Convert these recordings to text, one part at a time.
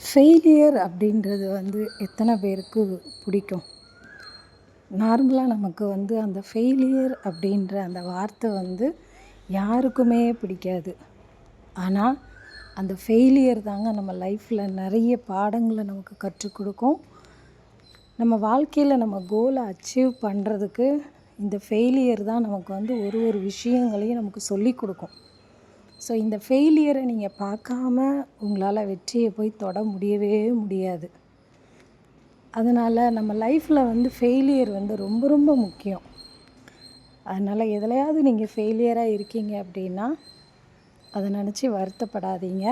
Failure அப்படின்றது வந்து எத்தனை பேருக்கு பிடிக்கும்? நார்மலாக நமக்கு வந்து அந்த ஃபெயிலியர் அப்படின்ற அந்த வார்த்தை வந்து யாருக்குமே பிடிக்காது. ஆனால் அந்த ஃபெயிலியர் தாங்க நம்ம லைஃப்பில் நிறைய பாடங்களை நமக்கு கற்றுக் கொடுக்கும். நம்ம வாழ்க்கையில் நம்ம கோலை அச்சீவ் பண்ணுறதுக்கு இந்த ஃபெயிலியர் தான் நமக்கு வந்து ஒரு ஒரு விஷயங்களையும் நமக்கு சொல்லிக் கொடுக்கும். ஸோ இந்த ஃபெயிலியரை நீங்கள் பார்க்காம உங்களால் வெற்றியை போய் தொட முடியவே முடியாது. அதனால் நம்ம லைஃப்பில் வந்து ஃபெயிலியர் வந்து ரொம்ப ரொம்ப முக்கியம். அதனால் எதுலையாவது நீங்கள் ஃபெயிலியராக இருக்கீங்க அப்படின்னா அதை நினச்சி வருத்தப்படாதீங்க.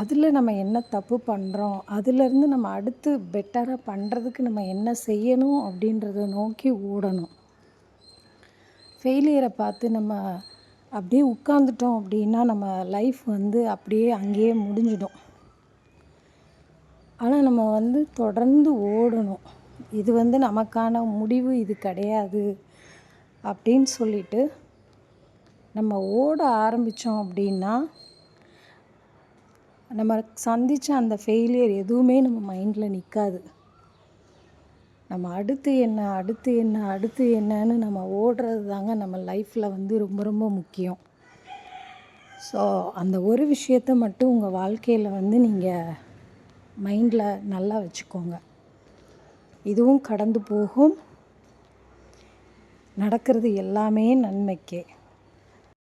அதில் நம்ம என்ன தப்பு பண்ணுறோம் அதுலேருந்து நம்ம அடுத்து பெட்டராக பண்ணுறதுக்கு நம்ம என்ன செய்யணும் அப்படின்றத நோக்கி ஓடணும். ஃபெயிலியரை பார்த்து நம்ம அப்படியே உட்காந்துட்டோம் அப்படின்னா நம்ம லைஃப் வந்து அப்படியே அங்கேயே முடிஞ்சிடும். ஆனால் நம்ம வந்து தொடர்ந்து ஓடணும். இது வந்து நமக்கான முடிவு இது கிடையாது அப்படின்னு சொல்லிட்டு நம்ம ஓட ஆரம்பித்தோம் அப்படின்னா நம்ம சந்தித்த அந்த ஃபெயிலியர் எதுவுமே நம்ம மைண்டில் நிற்காது நம்ம அடுத்து என்ன அடுத்து என்ன அடுத்து என்னன்னு நம்ம ஓடுறது தாங்க நம்ம லைஃப்பில் வந்து ரொம்ப ரொம்ப முக்கியம். ஸோ அந்த ஒரு விஷயத்த மட்டும் உங்கள் வாழ்க்கையில் வந்து நீங்கள் மைண்டில் நல்லா வச்சுக்கோங்க. இதுவும் கடந்து போகும். நடக்கிறது எல்லாமே நன்மைக்கே.